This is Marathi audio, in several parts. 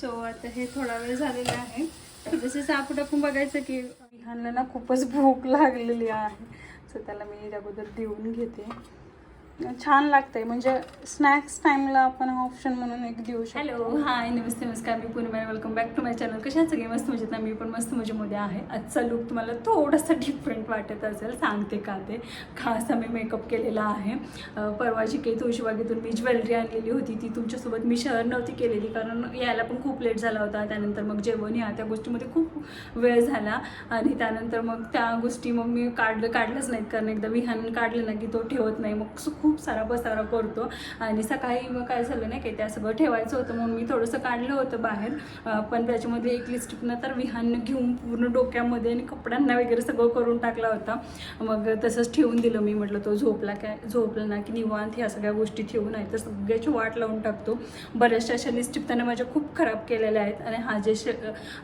सो आता हे थोडा वेळ झालेला आहे. जसे सापट आपण बघायचं की विहानला ना खूपच भूक लागलेली आहे. सो त्याला मी अगोदर देऊन घेते. छान लागतंय. म्हणजे स्नॅक्स टाइमला आपण ऑप्शन म्हणून एक देऊ शकतो. हॅलो हाय नमस्ते नमस्कार. मी पूर्ण welcome back to my channel कशा सगळे? मस्त मजेत ना? मी पण मस्त मजेमध्ये आहे. आजचा लुक तुम्हाला थोडासा डिफरंट वाटत असेल. सांगते का ते? खास मी मेकअप केलेला आहे. परवाची काही तुळशीबागेतून मी ज्वेलरी आणलेली होती. ती तुमच्यासोबत मी शेअर नव्हती केलेली कारण यायला पण खूप लेट झाला होता. त्यानंतर मग जेवण या. त्या गोष्टीमध्ये खूप वेळ झाला. आणि त्यानंतर मग त्या गोष्टी मग मी काढलं काढलंच नाहीत कारण एकदा विहान काढलं ना की तो ठेवत नाही. मग सु- खूप सारा पसारा करतो. आणि सकाळी मग काय झालं नाही की त्या सगळं ठेवायचं होतं म्हणून मी थोडंसं काढलं होतं बाहेर. पण त्याच्यामध्ये एक लिस्टिपनं तर विहान घेऊन पूर्ण डोक्यामध्ये आणि कपड्यांना वगैरे सगळं करून टाकला होता. मग तसंच ठेवून दिलं मी म्हटलं तो झोपला काय झोपला ना की निवांत ह्या सगळ्या गोष्टी ठेवून आहे तर सगळ्याची वाट लावून टाकतो. बऱ्याचशा अशा लिस्टिक त्याने माझ्या खूप खराब केलेल्या आहेत. आणि हा जे शे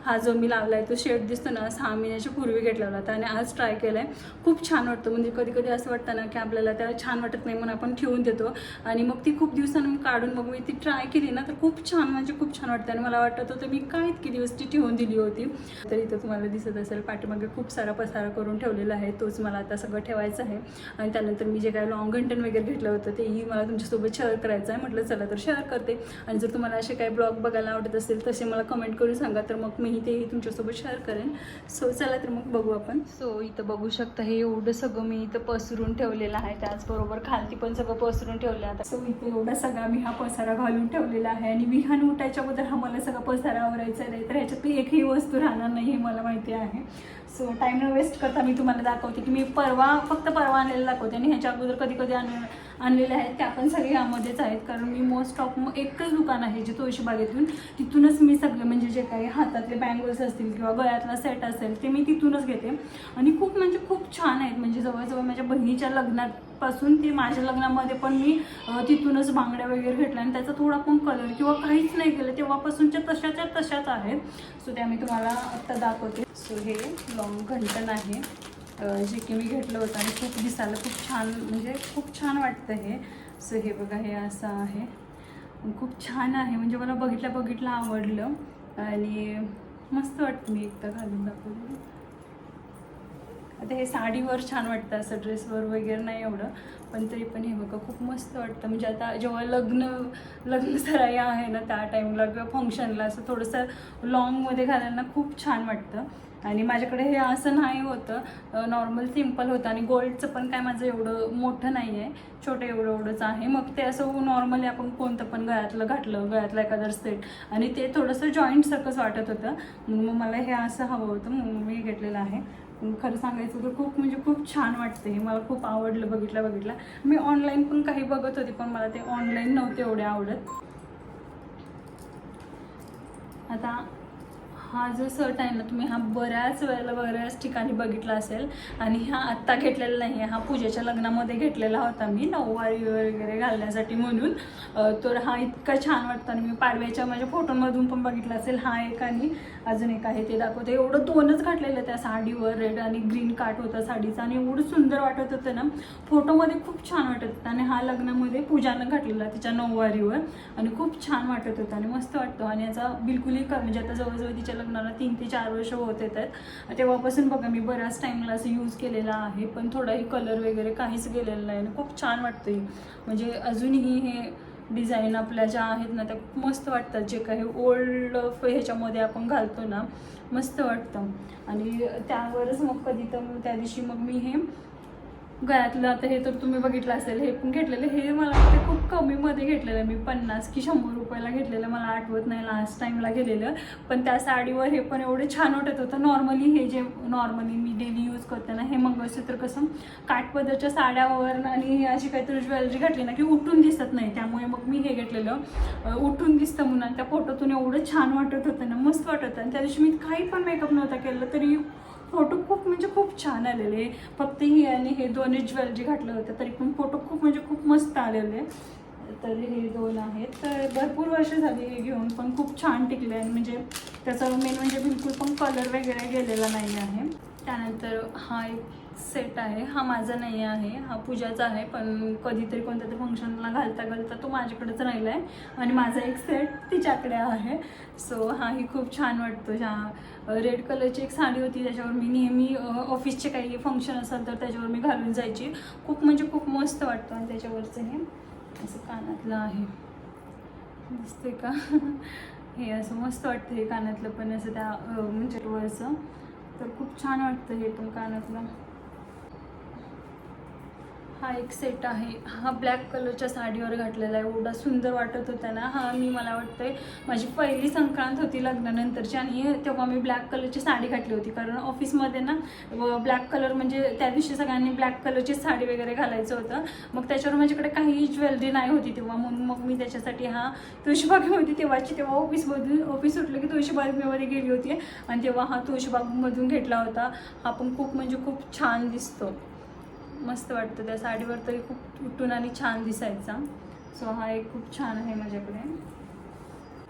हा जो मी लावला आहे तो शेड दिसतो ना सहा महिन्याच्या पूर्वी घेतला होता. आणि आज ट्राय केला आहे खूप छान वाटतं. म्हणजे कधी कधी असं वाटतं ना की आपल्याला त्या छान वाटत नाही म्हणून आपण ठेवून देतो. आणि मग ती खूप दिवसांनी काढून मग मी ती ट्राय केली ना तर खूप छान म्हणजे खूप छान वाटतं. आणि मला वाटत होतं मी काय इतकी दिवस ती ठेवून दिली होती. तर इथं तुम्हाला दिसत असेल पाठीमागे खूप सारा पसारा करून ठेवलेला आहे. तोच मला आता सगळं ठेवायचं आहे. आणि त्यानंतर मी जे काय लॉंग घंटन वगैरे घेतलं होतं तेही मला तुमच्यासोबत शेअर करायचं आहे. म्हटलं चला तर शेअर करते. आणि जर तुम्हाला असे काही ब्लॉग बघायला आवडत असेल तसे मला कमेंट करून सांगा. तर मग मीही तेही तुमच्यासोबत शेअर करेन. सो चला तर मग बघू आपण. सो इथं बघू शकता हे एवढं सगळं मी इथं पसरून ठेवलेलं आहे. त्याचबरोबर खालती पण सगळं पसरून ठेवलं आता. सो इथे एवढा सगळा मी हा पसारा घालून ठेवलेला आहे आणि विहान उठायच्या अगोदर हा मला सगळा पसारा आवरायचा नाही तर ह्याच्यात एकही वस्तू राहणार नाही हे मला माहिती आहे. सो टाईम न वेस्ट करता मी तुम्हाला दाखवते की मी परवा फक्त परवा आणलेला दाखवते आणि ह्याच्या अगोदर कधी कधी आण आणलेल्या आहेत त्या पण सगळे यामध्येच आहेत. कारण मी मोस्ट ऑफ एकच दुकान आहे जे तुळशीबागेतून तिथूनच मी सगळे म्हणजे जे काही हातातले बँगल्स असतील किंवा गळ्यातला सेट असेल ते मी तिथूनच घेते. आणि खूप म्हणजे खूप छान आहेत. जवळजवळ माझ्या बहिणीच्या लग्नापासून ते माझ्या लग्नामध्ये पण मी तिथूनच बांगड्या वगैरे घेतल्या आणि त्याचा थोडा पण कलर किंवा काहीच नाही केलं. तेव्हापासूनच्या तशाच्या तशाच आहेत. सो त्या मी तुम्हाला आत्ता दाखवते. सो हे लॉंग घंटन आहे. जे की मी घेतलं होतं आणि खूप दिसायला खूप छान म्हणजे खूप छान वाटतं हे. सो हे बघा हे असं आहे. खूप छान आहे. म्हणजे मला बघितल्या बघितलं आवडलं. आणि मस्त वाटतं मी एकदा घालून दाखवलं आता हे साडीवर छान वाटतं असं ड्रेसवर वगैरे नाही एवढं पण तरी पण हे बघा खूप मस्त वाटतं. म्हणजे आता जेव्हा लग्न लग्न सराई आहे ना त्या टाईमला किंवा फंक्शनला असं थोडंसं लॉंगमध्ये घालायला खूप छान वाटतं. आणि माझ्याकडे हे असं नाही होतं. नॉर्मल सिंपल होतं आणि गोल्डचं पण काय माझं एवढं मोठं नाही आहे छोटं एवढं एवढंच आहे. मग ते असं नॉर्मली आपण कोणतं पण गळ्यातलं घातलं गळ्यातलं एखादं सेट आणि ते थोडंसं जॉईंट सारखंच वाटत होतं. मग मला हे असं हवं होतं. मग मी घेतलेलं आहे. खरं सांगायचं तर खूप म्हणजे खूप छान वाटते हे मला खूप आवडलं बघितलं बघितलं. मी ऑनलाईन पण काही बघत होते पण मला ते ऑनलाईन नव्हते एवढे आवडत. आता हा जो शर्ट आहे ना तुम्ही हा बऱ्याच वेळेला बऱ्याच ठिकाणी बघितला असेल आणि हा आत्ता घेतलेला नाही आहे हा पूजेच्या लग्नामध्ये घेतलेला होता मी नऊवारी वगैरे घालण्यासाठी म्हणून. तर हा इतका छान वाटतं आणि मी पाडव्याच्या माझ्या फोटोमधून पण बघितला असेल हा एक आणि अजून एक आहे ते दाखवते. एवढं दोनच घातलेलं त्या साडीवर रेड आणि ग्रीन काट होता साडीचा आणि एवढं सुंदर वाटत होतं ना. फोटोमध्ये खूप छान वाटत होतं आणि हा लग्नामध्ये पूजानं घातलेला तिच्या नऊवारीवर आणि खूप छान वाटत होतं आणि मस्त वाटतं. आणि याचा बिलकुलही म्हणजे आता जवळजवळ तिच्या लग्नाला तीन ते चार वर्ष होत येत आहेत तेव्हापासून बघा मी बऱ्याच टाईमला असं यूज केलेला आहे पण थोडाही कलर वगैरे काहीच गेलेलं नाही. आणि खूप छान वाटतं ही म्हणजे अजूनही हे डिझाईन आपल्या ज्या आहेत ना त्या खूप मस्त वाटतात. जे काही ओल्ड ह्याच्यामध्ये आपण घालतो ना मस्त वाटतं. आणि त्यावरच मग कधी तर त्या दिवशी मग मी हे गळ्यातलं आता हे तर तुम्ही बघितलं असेल हे पण घेतलेलं हे मला वाटतं खूप कमीमध्ये घेतलेलं मी पन्नास की शंभर रुपयाला घेतलेलं मला आठवत नाही लास्ट टाईमला गेलेलं पण त्या साडीवर हे पण एवढे छान वाटत होतं. नॉर्मली हे जे नॉर्मली मी डेली यूज करते ना हे मंगळसूत्र कसं काठपदरच्या साड्यावर आणि अशी काहीतरी ज्वेलरी घातली ना की उठून दिसत नाही. त्यामुळे मग मी हे घेतलेलं. उठून दिसतं म्हणून त्या फोटोतून एवढं छान वाटत होतं ना मस्त वाटत आणि त्या दिवशी मी काही पण मेकअप नव्हता केलं तरी फोटो खूप म्हणजे खूप छान आलेले. फक्त ही आणि हे दोन्ही ज्वेलरी घातलं होतं तरी पण फोटो खूप म्हणजे खूप मस्त आलेले. तर हे दोन आहेत. तर भरपूर वर्ष झाली हे घेऊन पण खूप छान टिकले आणि म्हणजे त्याचा मेन म्हणजे बिलकुल पण कलर वगैरे गेलेला नाही आहे. त्यानंतर हा एक सेट आहे. हा माझा नाही आहे. हा पूजाचा आहे. पण कधीतरी कोणत्या तरी फंक्शनला घालता घालता तो माझ्याकडेच राहिला आहे आणि माझा एक सेट तिच्याकडे आहे. सो हाही खूप छान वाटतो. ज्या रेड कलरची एक साडी होती. त्याच्यावर मी नेहमी ऑफिसचे काही फंक्शन असेल तर त्याच्यावर मी घालून जायची. खूप म्हणजे खूप मस्त वाटतं. आणि त्याच्यावरचं हे असं कानातलं आहे. दिसते का? हे असं मस्त वाटतं हे कानातलं पण असं त्या म्हणजे वरचं तर खूप छान वाटतं हे पण कानातलं. हा एक सेट आहे. हा ब्लॅक कलरच्या साडीवर घातलेला आहे. एवढा सुंदर वाटत होता ना. हा मी मला वाटतंय माझी पहिली संक्रांत होती लग्नानंतरची आणि तेव्हा मी ब्लॅक कलरची साडी घातली होती. कारण ऑफिसमध्ये ना ब्लॅक कलर म्हणजे त्या दिवशी सगळ्यांनी ब्लॅक कलरची साडी वगैरे घालायचं होतं. मग त्याच्यावर माझ्याकडे काही ज्वेलरी नाही होती तेव्हा. म्हणून मग मी त्याच्यासाठी हा तुळशीबागेमध्ये तेव्हाची. तेव्हा ऑफिसमधून ऑफिस सुटलं की तुळशीबागेमध्ये गेली होती. आणि तेव्हा हा तुळशीबागमधून घेतला होता. हा पण खूप म्हणजे खूप छान दिसतो. मस्त वाटतं. त्या साडीवर तरी खूप उठून आणि छान दिसायचा. सो हा एक खूप छान आहे माझ्याकडे.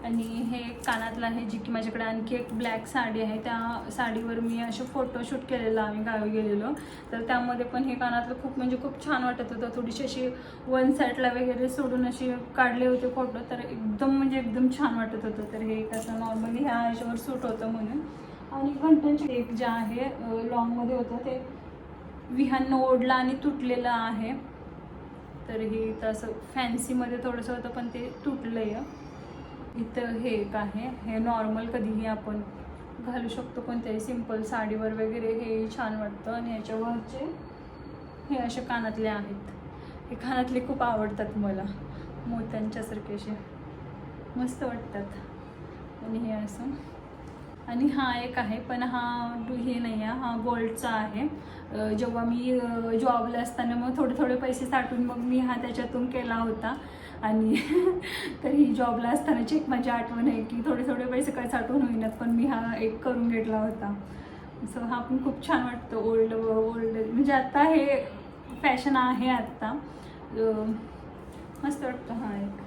आणि हे एक कानातलं आहे जी की माझ्याकडे आणखी एक ब्लॅक साडी आहे. त्या साडीवर मी असे फोटोशूट केलेलं आम्ही गावी गेलेलो. तर त्यामध्ये पण हे कानातलं खूप म्हणजे खूप छान वाटत होतं. थोडीशी अशी वन साईडला वगैरे सोडून अशी काढले होते फोटो. तर एकदम म्हणजे एकदम छान वाटत होतं. तर हे कसं नॉर्मली ह्या ह्याच्यावर सूट होतं म्हणून. आणि घंटांची एक जे आहे लॉंगमध्ये होतं ते विहान ओढला आणि तुटलेलं आहे. तर हे इथं असं फॅन्सीमध्ये थोडंसं होतं पण ते तुटलं आहे इथं हे एक आहे. हे नॉर्मल कधीही आपण घालू शकतो कोणत्याही सिंपल साडीवर वगैरे हे छान वाटतं. आणि याच्यावरचे हे असे कानातले आहेत. हे कानातले खूप आवडतात मला. मोत्यांच्यासारखे असे. मस्त वाटतात. आणि हे असं. आणि हा एक आहे पण हा हे नाही आहे हा गोल्डचा आहे. जेव्हा मी जॉबला असताना मग थोडे थोडे पैसे साठून मग मी हा त्याच्यातून केला होता. आणि तरी जॉबला असतानाची एक माझी आठवण आहे की थोडे थोडे पैसे काय साठवून होईनात पण मी हा एक करून घेतला होता. सो हा पण खूप छान वाटतं ओल्ड ओल्ड म्हणजे आत्ता हे फॅशन आहे आत्ता मस्त वाटतं हा एक.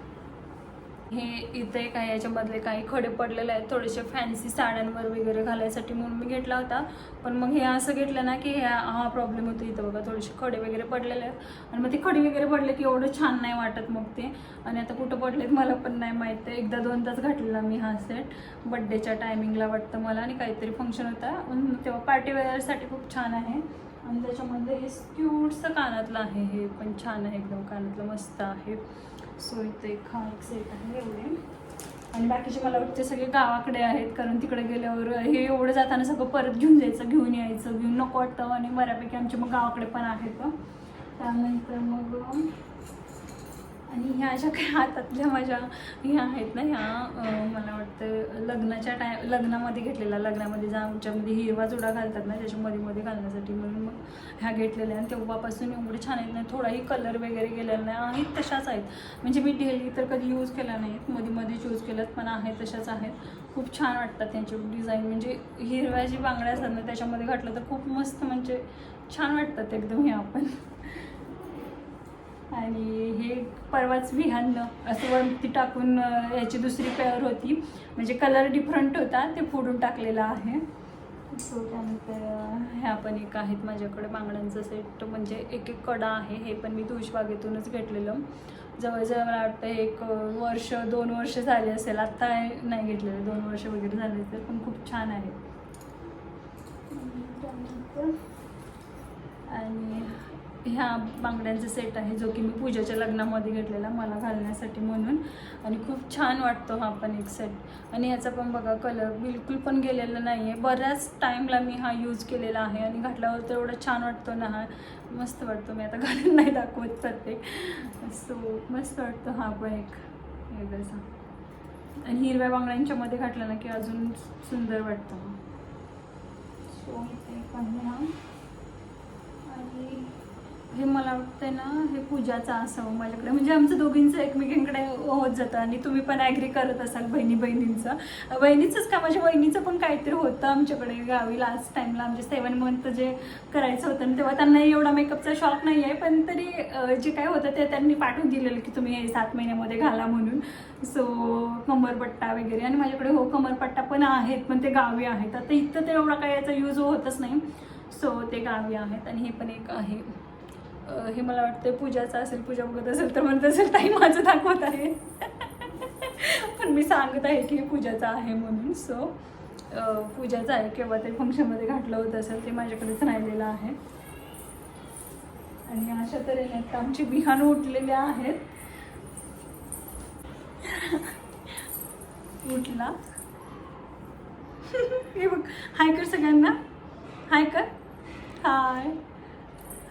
हे इथे काय याच्यामधले काही खडे पडलेले आहेत थोडेसे फॅन्सी साड्यांवर वगैरे घालायसाठी म्हणून मी घेतला होता. पण मग हे असं घेतलं ना की ह्या हा प्रॉब्लेम होतो इथं बघा थोडेसे खडे वगैरे पडलेले आहेत. आणि मग ते खडे वगैरे पडले की एवढं छान नाही वाटत मग ते. आणि आता कुठं पडलेत मला पण नाही माहीत. आहे एकदा दोन तास घातलेला मी हा सेट बड्डेच्या टायमिंगला वाटतं मला आणि काहीतरी फंक्शन होता. तेव्हा पार्टी वेअरसाठी खूप छान आहे. आणि त्याच्यामध्ये हे क्यूटचं कानातलं आहे. हे पण छान आहे एकदम कानातलं मस्त आहे. सो इथे एक हा एक सेट आहे एवढे. आणि बाकीचे मला वाटते सगळे गावाकडे आहेत कारण तिकडे गेल्यावर हे एवढं जाताना सगळं परत घेऊन जायचं घेऊन यायचं घेऊन नको वाटतं. आणि बऱ्यापैकी आमचे मग गावाकडे पण आहेत. त्यानंतर मग आणि ह्या अशा काही हातातल्या माझ्या ह्या आहेत ना ह्या मला वाटतं लग्नाच्या टाय लग्नामध्ये घेतलेला लग्नामध्ये जा आमच्यामध्ये हिरवा जुडा घालतात ना त्याच्यामध्ये मध्ये घालण्यासाठी म्हणून मग ह्या घेतलेल्या आणि तेव्हापासून एवढे छान आहेत ना थोडाही कलर वगैरे गेलेला नाही आहेत तशाच आहेत. म्हणजे मी डेली तर कधी यूज केला नाहीत मध्ये मध्येच यूज केल्यात पण आहेत तशाच आहेत. खूप छान वाटतात त्यांचे डिझाईन म्हणजे हिरव्या जी बांगड्या असतात ना त्याच्यामध्ये घातलं तर खूप मस्त म्हणजे छान वाटतात एकदम हे आपण. आणि हे परवाच विहाननं असं वरती टाकून याची दुसरी पेअर होती. म्हणजे कलर डिफरंट होता ते फोडून टाकलेला आहे. सो त्यानंतर ह्या पण एक आहेत माझ्याकडे. बांगड्यांचं सेट म्हणजे एक एक कडा आहे. हे पण मी तुळशीबागेतूनच घेतलेलं. जवळजवळ मला वाटतं एक वर्ष दोन वर्ष झाले असेल. आत्ता नाही घेतलेलं. दोन वर्ष वगैरे झाले असेल. पण खूप छान आहे. त्यानंतर? आणि ह्या बांगड्यांचा सेट आहे जो की मी पूजेच्या लग्नामध्ये घेतलेला मला घालण्यासाठी म्हणून. आणि खूप छान वाटतो हा पण एक सेट आणि याचा पण बघा कलर बिलकुल पण गेलेला नाही आहे बऱ्याच टाईमला मी हा यूज केलेला आहे आणि घातल्यावर तर एवढा छान वाटतो ना हा. मस्त वाटतो. मी आता घालून नाही दाखवत प्रत्येक. सो मस्त वाटतो हा पण एक वेगळासा. आणि हिरव्या बांगड्यांच्या मध्ये घातला ना की अजून सुंदर वाटतं. सो ते एक आहे हा आणि हे मला वाटतं ना हे पूजाचं असावं माझ्याकडे. म्हणजे आमचं दोघींचं एकमेकींकडे होत जातं आणि तुम्ही पण ॲग्री करत असाल बहिणी बहिणींचं बहिणीचंच का? म्हणजे माझ्या बहिणीचं पण काहीतरी होतं आमच्याकडे गावी लास्ट टाईमला आमचे सेवन मंथ जे करायचं होतं ना तेव्हा त्यांना एवढा मेकअपचा शॉक नाही आहे पण तरी जे काय होतं ते त्यांनी पाठवून दिलेलं की तुम्ही हे सात महिन्यामध्ये घाला म्हणून. सो कमरपट्टा वगैरे. आणि माझ्याकडे हो कमरपट्टा पण आहेत पण ते गावी आहेत. आता इथं ते एवढा काही याचा यूज होतच नाही. सो ते गावी आहेत आणि हे पण एक आहे. हे मला वाटतं पूजाचं असेल पूजा बघत असेल तर म्हणत असेल ताई माझं दाखवत आहे. पण मी सांगत आहे की हे पूजाचं आहे म्हणून. सो पूजाचं आहे केव्हा ते फंक्शनमध्ये घातलं होतं असेल ते माझ्याकडेच राहिलेलं आहे. आणि अशा तऱ्हेने आता आमची बिहान उठलेले आहेत. उठला. हे बघ हाय कर सगळ्यांना. हाय कर. हाय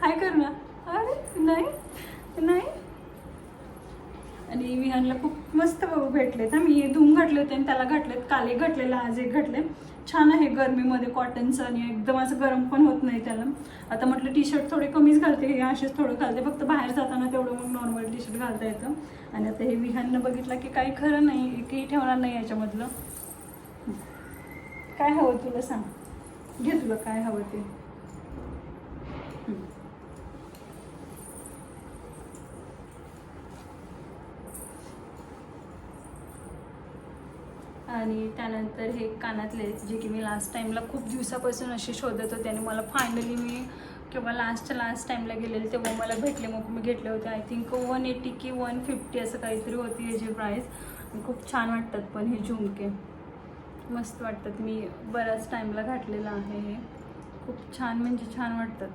हाय कर ना. अरे नाही नाही. आणि विहानला खूप मस्त बघू भेटलेत हा. मी हे धुवून घातले होते आणि त्याला घातलेत काल एक घातलेलं आज एक घातले छान आहे गरमीमध्ये कॉटनचं आणि एकदम असं गरम पण होत नाही त्याला. आता म्हटलं टी शर्ट थोडे कमीच घालते हे असेच थोडं घालते. फक्त बाहेर जाताना तेवढं मग नॉर्मल टी शर्ट घालता येतं. आणि आता हे विहाननं बघितलं की काही खरं नाही एकही ठेवणार नाही याच्यामधलं. काय हवं तुला सांग. घे तुला काय हवं ते. आणि त्यानंतर हे कानातले जे की मी लास्ट टाईमला खूप दिवसापासून असे शोधत होते आणि मला फायनली मी किंवा लास्टच्या लास्ट टाईमला गेलेले तेव्हा मला भेटले. मग मी घेतले होते. आय थिंक वन एटी की वन फिफ्टी असं काहीतरी होती याची प्राईस खूप छान वाटतात पण हे झुमके. मस्त वाटतात. मी बऱ्याच टाईमला घातलेलं आहे हे. खूप छान म्हणजे छान वाटतात.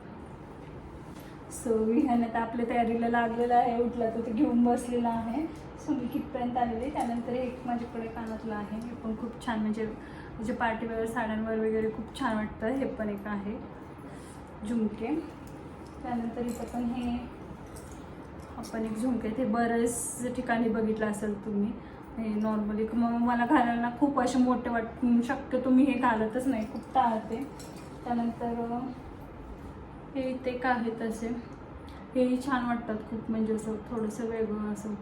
सो विहान आता आपल्या तयारीला लागलेला आहे. उठला तर ते घेऊन बसलेला आहे. सो मी कितपर्यंत आलेले त्यानंतर एक माझ्याकडे कानातलं आहे. हे पण खूप छान म्हणजे म्हणजे पार्टीवेअर साड्यांवर वगैरे खूप छान वाटतं. हे पण एक आहे. झुमके. त्यानंतर इथं पण हे आपण एक झुमके. ते बऱ्याच ठिकाणी बघितलं असेल तुम्ही. हे नॉर्मली मग मला घालायला खूप असे मोठे वाट शक्यतो मी हे घालतच नाही. खूप टाळते. त्यानंतर हे इथे एक आहेत असे. हेही छान वाटतात खूप म्हणजे असं थोडंसं वेगळं असं.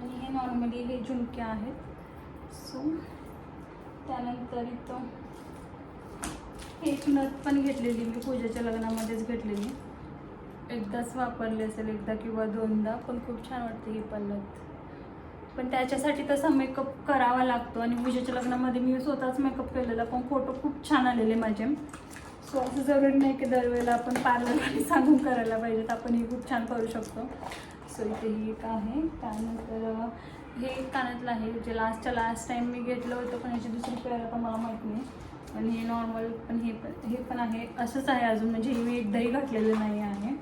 आणि हे नॉर्मली हे झुमके आहेत. सो त्यानंतर इथं एक नथ पण घेतलेली मी पूजेच्या लग्नामध्येच घेतलेली. एकदाच वापरली असेल एकदा किंवा दोनदा पण खूप छान वाटते ही पण नथ. पण त्याच्यासाठी तसा मेकअप करावा लागतो आणि पूजेच्या लग्नामध्ये मी स्वतःच मेकअप केलेला पण फोटो खूप छान आलेले माझे. सो असं जरुरी नाही की दरवेळेला आपण पार्लरमध्ये सांगून करायला पाहिजेत आपण हे खूप छान करू शकतो. सो इथे ही एक आहे. त्यानंतर हे एक कानातलं आहे जे लास्टच्या लास्ट टाईम मी घेतलं होतं पण याची दुसरी पेअर आता मला माहीत नाही. आणि हे नॉर्मल पण हे पण हे पण आहे. असंच आहे अजून म्हणजे हे मी एकदाही घातलेलं नाही आहे.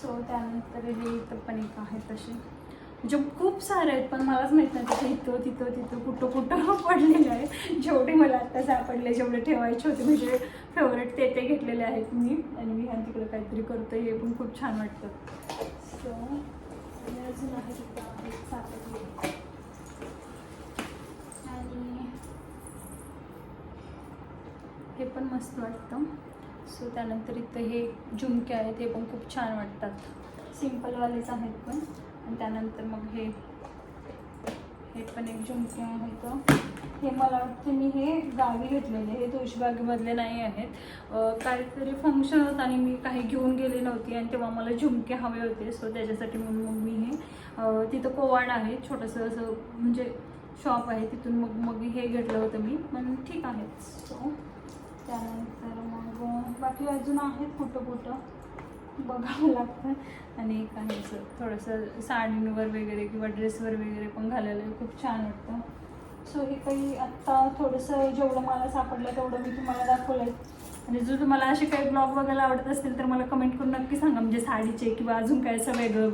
सो त्यानंतर हे इथं पण एक आहे तसे म्हणजे खूप सारे आहेत पण मलाच माहीत नाही तिथे इथं तिथं तिथं कुठं कुठं पडलेलं आहे. जेवढे मला आत्ता सापडले जेवढे ठेवायचे होते म्हणजे फेवरेट ते ते घेतलेले आहेत मी. आणि मी ह्या तिकडे काहीतरी करतो हे पण खूप छान वाटतं. सो अजून आहे तिथं सापडले. आणि हे पण मस्त वाटतं. सो त्यानंतर इथं हे झुमके आहेत हे पण खूप छान वाटतात. सिम्पलवालेच आहेत पण. त्यानंतर मग हे हे पण एक झुमके आहेत हे मला वाटतं मी हे गावी घेतलेले हे तुळशीबागेमधले नाही आहेत. काहीतरी फंक्शन होतं आणि मी काही घेऊन गेले नव्हती आणि तेव्हा मला झुमके हवे होते. सो त्याच्यासाठी म्हणून मग मी हे तिथं कोवाड आहे. छोटंसं असं म्हणजे शॉप आहे तिथून मग मग हे घेतलं होतं मी. पण ठीक आहे. सो त्यानंतर मग बाकी अजून आहेत कुठं कुठं बघावं लागतं. आणि काही असं थोडंसं साडींवर वगैरे किंवा ड्रेसवर वगैरे पण घालायला खूप छान वाटतं. सो हे काही आत्ता थोडंसं जेवढं मला सापडलं तेवढं मी तुम्हाला दाखवलं आहे म्हणजे आणि जर तुम्हाला असे काही ब्लॉग बघायला आवडत असतील तर मला कमेंट करून नक्की सांगा. म्हणजे साडीचे किंवा अजून काय असं वेगळं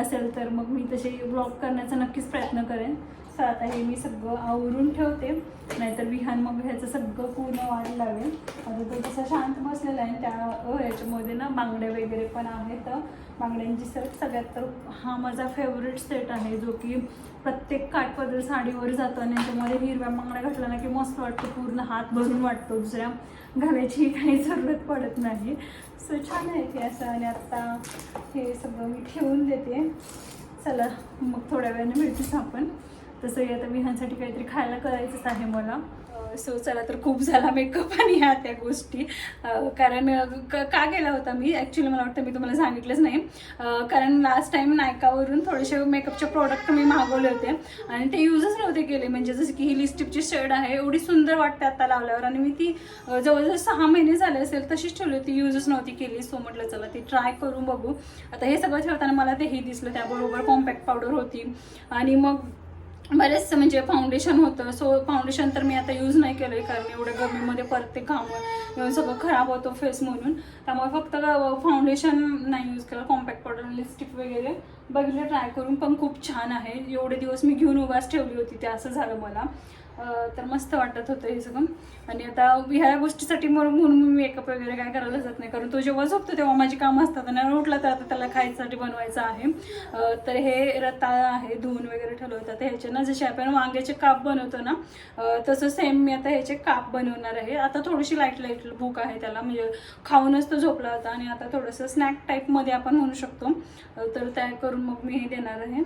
असेल तर मग मी तसे ब्लॉग करण्याचा नक्कीच प्रयत्न करेन. तर आता हे मी सगळं आवरून ठेवते. नाहीतर विहान मग ह्याचं सगळं पूर्ण वाढ लावेल आता तो तसा शांत बसलेला आहे त्या ह्याच्यामध्ये ना बांगड्या वगैरे पण आहेत. बांगड्यांची सेट सगळ्यात तर हा माझा फेवरेट सेट आहे जो की प्रत्येक काठपदर साडीवर जातो आणि त्याच्यामध्ये हिरव्या बांगड्या घातल्या ना की मस्त वाटतं पूर्ण हात भरून वाटतो दुसऱ्या. घालायची काही जरूरत पडत नाही. सो छान आहे ते असं आणि आत्ता हे सगळं मी ठेवून देते. चला मग थोड्या वेळाने भेटूच आपण. तसंही आता विहांसाठी काहीतरी खायला करायचंच आहे मला. सो चला तर खूप झाला मेकअप आणि ह्या त्या गोष्टी. कारण क- का गेला होता मी? ॲक्च्युली मला वाटतं मी तुम्हाला सांगितलंच नाही. कारण लास्ट टाइम नायकावरून थोडेसे मेकअपचे प्रोडक्ट मी मागवले होते आणि ते यूजच नव्हते केले. म्हणजे जसं की ही लिस्टिपची शेड आहे एवढी सुंदर वाटते आता लावल्यावर. आणि मी ती जवळजवळ सहा महिने झाले असेल तशीच ठेवली होती. यूजच नव्हती केली. सो म्हटलं चला ती ट्राय करून बघू. आता हे सगळं ठेवताना मला तेही दिसलं. त्याबरोबर कॉम्पॅक्ट पावडर होती. आणि मग बरेचसं म्हणजे फाउंडेशन होतं. सो फाउंडेशन तर मी आता यूज नाही केलं आहे कारण एवढ्या गरमीमध्ये परत ते घाम येऊन सगळं खराब होतं फेस म्हणून. त्यामुळे फक्त फाउंडेशन नाही यूज केलं कॉम्पॅक्ट पावडर लिपस्टिक वगैरे. बघितलं ट्राय करून पण खूप छान आहे. एवढे दिवस मी घेऊन उभाच ठेवली होती ते असं झालं मला. तर मस्त वाटत होतं हे सगळं. आणि आता ह्या गोष्टीसाठी म्हणून म्हणून मी मेकअप वगैरे काय करायला जात नाही. कारण तो जेव्हा झोपतो तेव्हा माझी कामं असतात आणि उठला तर आता त्याला खायसाठी बनवायचं आहे. तर हे रताळ आहे धुवून वगैरे ठेवलं तर ह्याचे ना जसे आपण वांग्याचे काप बनवतो ना तसं सेम मी आता ह्याचे काप बनवणार आहे. आता थोडीशी लाइट लाइट भूक आहे त्याला. म्हणजे खाऊनच तो झोपला होता आणि आता थोडंसं स्नॅक टाईपमध्ये आपण म्हणू शकतो. तर त्या करून मग मी हे देणार आहे.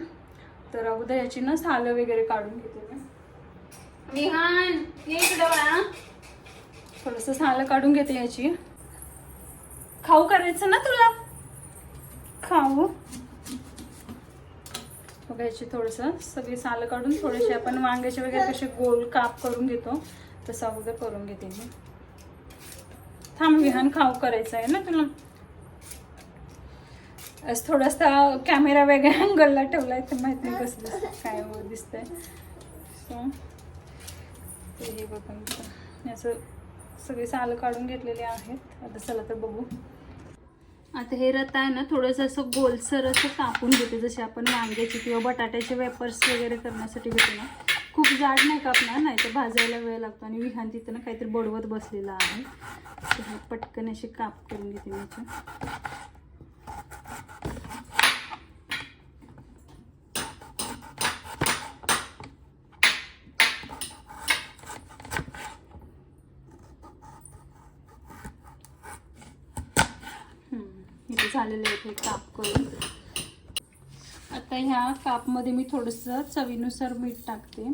तर अगोदर ह्याची ना सालं वगैरे काढून घेते. विहान ये इकडं बाळा. थोडंसं सालं काढून घेते याची. खाऊ करायचं ना तुला? खाऊ. बघायची याची थोडंसं सगळी सालं काढून थोडेसे आपण वांग्याचे वगैरे कसे गोल काप करून घेतो तसं अगोदर करून घेते मी. थांब विहान खाऊ करायचं आहे ना तुला? आज थोडासा कॅमेरा वेगळ्या अँगलला ठेवला आहे तर माहीत नाही कसं दिसतं काय हो दिसतंय. सो हे बघून. असं सगळे सालं काढून घेतलेले आहेत. आता चला तर बघू. आता हे रत आहे ना थोडंसं असं गोलसर असं कापून घेते. जसे आपण वांग्याचे किंवा बटाट्याचे वेपर्स वगैरे करण्यासाठी घेतो ना खूप जाड नाही कापणार नाही तर भाजायला वेळ लागतो. आणि विहान तिथं ना काहीतरी बडवत बसलेला आहे. तर हे पटकन असे काप करून घेते मी याचे. हम्म, इथे झालेले आहेत हे काप करून. आता ह्या कापमध्ये मी थोडंसं चवीनुसार मीठ टाकते.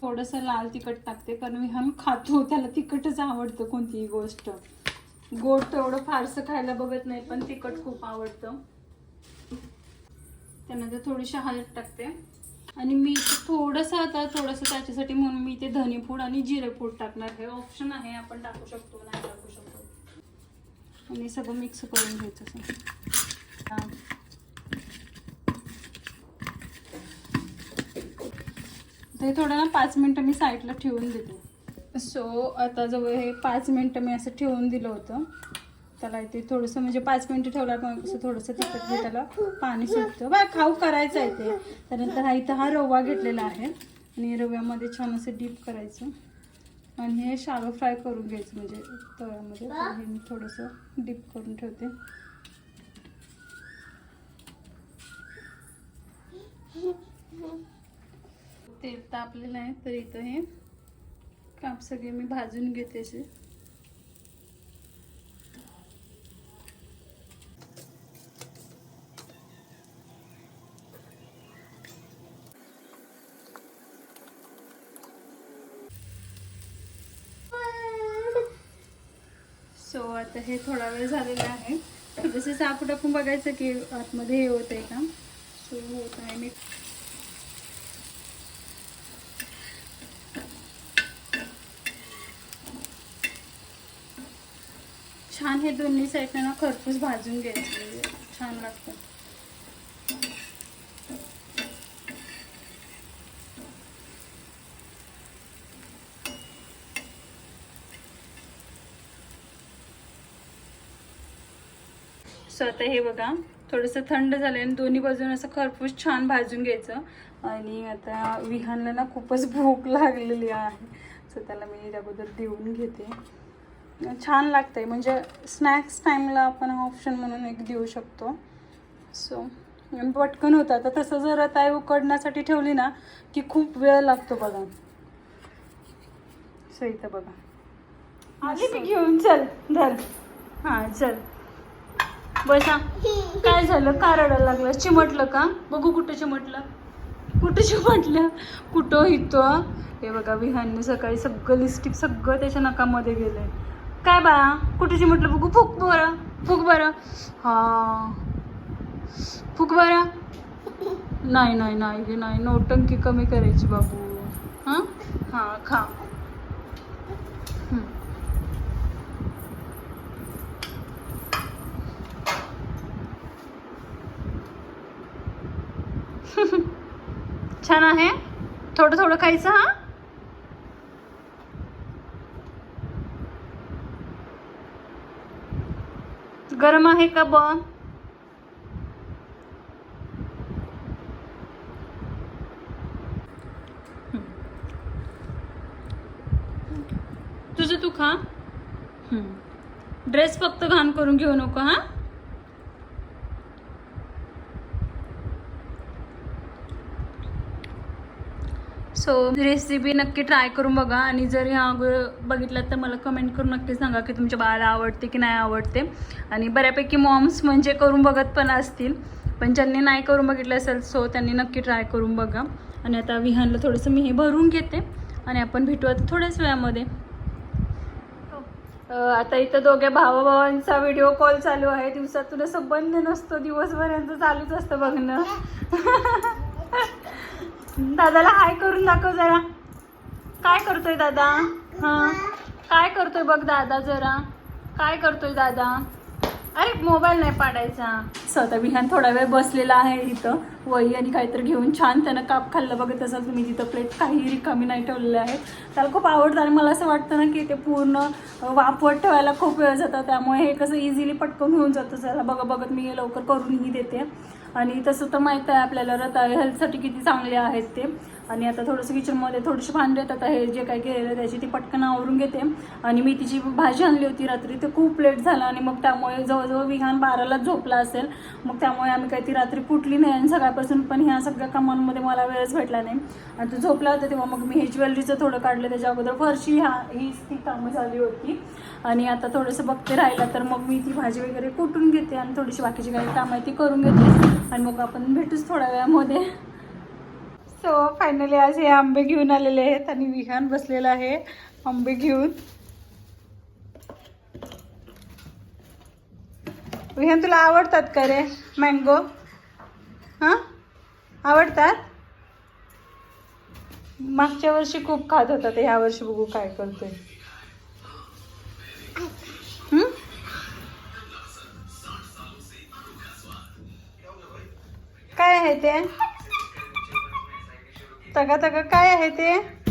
थोडंसं लाल तिखट टाकते कारण मी हा खातो त्याला तिखटच आवडतं कोणतीही गोष्ट. गोड तेवढं फारसं खायला बघत नाही पण तिखट खूप आवडतं. त्यानंतर थोडीशी हळद टाकते. आणि मी थोडंसं आता थोडंसं त्याच्यासाठी म्हणून मी ते धनेपूड आणि जिरेपूड टाकणार हे ऑप्शन आहे आपण टाकू शकतो नाही टाकू शकतो. आणि सगळं मिक्स करून घ्यायचं असं. ते थोडं ना पाच मिनटं मी साईडला ठेवून दिले सो आता जवळ हे पाच मिनटं मी असं ठेवून दिलं होतं. त्याला इथे थोडंसं म्हणजे पाच मिनटं ठेवल्यावर मग कसं थोडंसं तिखट त्याला पाणी सुटतं. बा खाऊ करायचं आहे ते. त्यानंतर हा इथं हा रवा घेतलेला आहे. आणि रव्यामध्ये छान असं डीप करायचं. आणि हे शालो फ्राय करून घ्यायचं म्हणजे तळ्यामध्ये तर हे मी थोडंसं डीप करून ठेवते. तेल तापलेलं आहे तर इथं हे काप सगळे मी भाजून घेते असे. आता हे थोडा वेळ झालेला आहे. जसं साप टाकून बघायचं की आतमध्ये हे होत आहे का? सो होत आहे मी छान हे दोन्ही साईडनं ना खरपूस भाजून घ्यायचं. छान लागतं. सो आता हे बघा. थोडंसं थंड झालं आणि दोन्ही बाजून असं खरपूस छान भाजून घ्यायचं. आणि आता विहानला ना खूपच भूक लागलेली आहे. सो त्याला मी अगोदर देऊन घेते. छान लागतंय. म्हणजे स्नॅक्स टाईमला आपण ऑप्शन म्हणून एक देऊ शकतो. सो पटकन होतं. आता तसं जर ताई उकडण्यासाठी ठेवली ना की खूप वेळ लागतो बघा. सो इथं बघा. आली मी घेऊन चल धर. हां चल. बसा काय झालं? का रडायला लागलं. चिमटलं का? बघू कुठं चिमटलं. कुठं चिमटलं? कुठं इथं? हे बघा विहानने सकाळी सगळं लिस्टिक सगळं त्याच्या नकामध्ये गेलंय. काय बाळा कुठं म्हटलं बघू? फुक बरं. फुक बरं. हा. फुक बरं. नाही नाही नाही गे नाही. नोटंकी कमी करायची बाबू. हां? हां खा. छान आहे. थोडं थोडं खायचं हा? गरम आहे का बघ तुझं तू खा. ड्रेस फक्त घाण करून घेऊ नको हा? सो रेसिपी नक्की ट्राय करून बघा. आणि जर ह्या अगोदर बघितलं तर मला कमेंट करून नक्की सांगा की तुमच्या बाळाला आवडते की नाही आवडते. आणि बऱ्यापैकी मॉम्स म्हणजे करून बघत पण असतील पण ज्यांनी नाही करून बघितलं असेल सो त्यांनी नक्की ट्राय करून बघा. आणि आता विहानला थोडंसं मी हे भरून घेते. आणि आपण भेटू आता थोड्याच वेळामध्ये. आता इथं दोघ्या भावाभावांचा व्हिडिओ कॉल चालू आहे. दिवसातून असं बंद नसतो. दिवसभर यांचं चालूच असतं बघणं. दादाला हाय करून दाखव जरा. काय करतोय दादा? हा? काय करतोय बघ दादा जरा. काय करतोय दादा? अरे मोबाईल नाही पाडायचा. स्वतः विहान थोडा वेळ बसलेला आहे इथं. वही आणि काहीतरी घेऊन छान त्यानं काप खाल्लं बघत तसंच मी तिथं प्लेट काही रिकामी नाही ठेवलेले आहे त्याला खूप आवडतं आणि मला असं वाटतं ना की ते पूर्ण वापवत ठेवायला खूप वेळ जातं. त्यामुळे हे कसं इझिली पटकन होऊन जातं. जरा बघा बघत मी हे लवकर करूनही देते. आणि तसं तर माहीत आहे आपल्याला रताळे हेल्थसाठी किती चांगले आहेत ते. आणि आता थोडंसं किचनमध्ये थोडीशी भांडे येतात हे जे काही केलेलं त्याची ती पटकन आवरून घेते. आणि मी तिची भाजी आणली होती रात्री. ते खूप लेट झालं आणि मग त्यामुळे जवळजवळ विहान बारालाच झोपला असेल. मग त्यामुळे आम्ही काही ती रात्री कुठली नाही आणि सकाळपासून पण ह्या सगळ्या कामांमध्ये मला वेळच भेटला नाही. आणि तो झोपला होता तेव्हा मग मी हे ज्वेलरीचं थोडं काढलं. त्याच्या अगोदर फरशी ह्या हीच ती कामं झाली होती. आणि आता थोडंसं बघते राहिलं तर मग मी ती भाजी वगैरे कुटून घेते आणि थोडीशी बाकीची काही कामं आहे ती करून घेते. आणि मग आपण भेटूच थोड्या वेळामध्ये. सो फायनली आज हे आंबे घेऊन आलेले आहेत आणि विहान बसलेला आहे आंबे घेऊन. विहान तुला आवडतात का रे मँगो हां? आवडतात? मागच्या वर्षी खूप खात होता ते ह्या वर्षी बघू काय करतोय. काय आहे ते? तगा तगा काय आहे ते?